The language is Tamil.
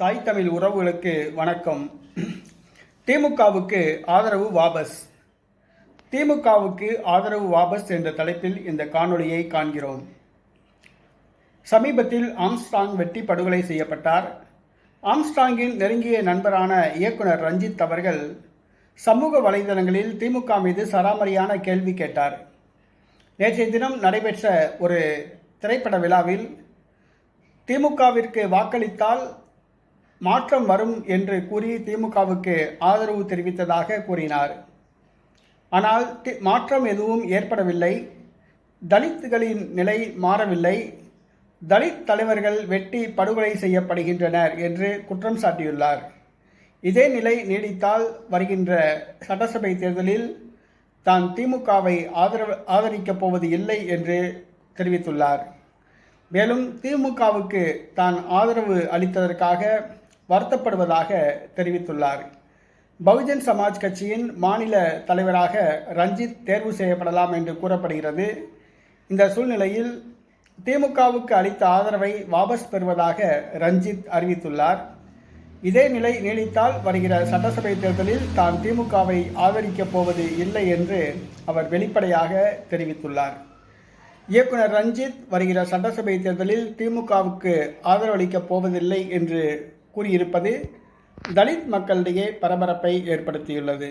தாய் தமிழ் உறவுகளுக்கு வணக்கம். திமுகவுக்கு ஆதரவு வாபஸ். திமுகவுக்கு ஆதரவு வாபஸ் என்ற தலைப்பில் இந்த காணொளியை காண்கிறோம். சமீபத்தில் ஆம்ஸ்டாங் வெட்டி படுகொலை செய்யப்பட்டார். ஆம்ஸ்டாங்கின் நெருங்கிய நண்பரான இயக்குனர் ரஞ்சித் அவர்கள் சமூக வலைதளங்களில் திமுக மீது சராமரியான கேள்வி கேட்டார். நேற்றைய தினம் நடைபெற்ற ஒரு திரைப்பட விழாவில் திமுகவிற்கு வாக்களித்தால் மாற்றம் வரும் என்று கூறி திமுகவுக்கு ஆதரவு தெரிவித்ததாக கூறினார். ஆனால் தி- மாற்றம் எதுவும் ஏற்படவில்லை. தலித்துகளின் நிலை மாறவில்லை. தலித் தலைவர்கள் வெட்டி படுகொலை செய்யப்படுகின்றனர் என்று குற்றம் சாட்டியுள்ளார். இதே நிலை நீடித்தால் வருகின்ற சட்டசபை தேர்தலில் தான் திமுகவை ஆதரவு ஆதரிக்கப் போவது இல்லை என்று தெரிவித்துள்ளார். மேலும் திமுகவுக்கு தான் ஆதரவு அளித்ததற்காக வருத்தப்படுவதாக தெரிவித்துள்ளார். பகுஜன் சமாஜ் கட்சியின் மாநில தலைவராக ரஞ்சித் தேர்வு செய்யப்படலாம் என்று கூறப்படுகிறது. இந்த சூழ்நிலையில் திமுகவுக்கு அளித்த ஆதரவை வாபஸ் பெறுவதாக ரஞ்சித் அறிவித்துள்ளார். இதே நிலை நீடித்தால் வருகிற சட்டசபை தேர்தலில் தான் திமுகவை ஆதரிக்கப் போவது இல்லை என்று அவர் வெளிப்படையாக தெரிவித்துள்ளார். இயக்குனர் ரஞ்சித் வருகிற சட்டசபை தேர்தலில் திமுகவுக்கு ஆதரவளிக்கப் போவதில்லை என்று கூறியிருப்பது தலித் மக்களிடையே பரபரப்பை ஏற்படுத்தியுள்ளது.